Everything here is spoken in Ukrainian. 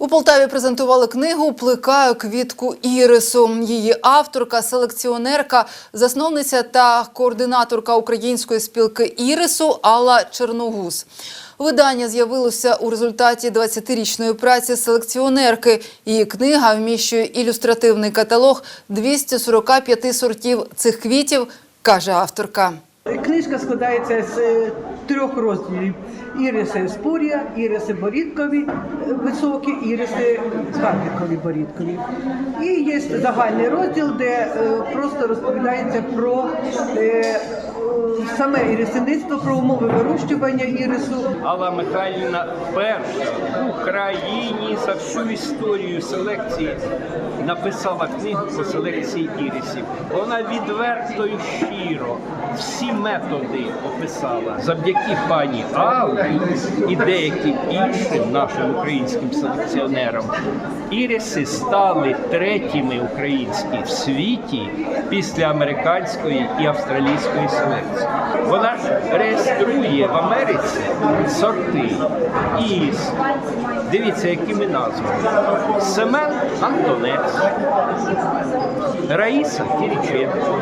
У Полтаві презентували книгу Плекаю квітку ірису. Її авторка, селекціонерка, засновниця та координаторка української спілки ірису Алла Черногуз. Видання з'явилося у результаті 20-річної праці селекціонерки. Її книга вміщує ілюстративний каталог 245 сортів цих квітів, каже авторка. Книжка складається з е, трьох розділів: іриси спурія, іриси борідкові е, високі, іриси скарбікові борідкові. І є загальний розділ, де е, просто розповідається про е, саме ірисиництво, про умови вирощування ірису, Алла Михайлівна перша в Україні за всю історію селекції написала книгу по селекції ірисів. Вона відверто і щиро всі методи описала. Завдяки пані Аллі і деяким іншим нашим українським селекціонерам іриси стали третіми українські в світі після американської і австралійської селекції. Вона ж реєструє в Америці сорти із, дивіться, якими назвами. Семен Антонець, Раїса Кіріченко,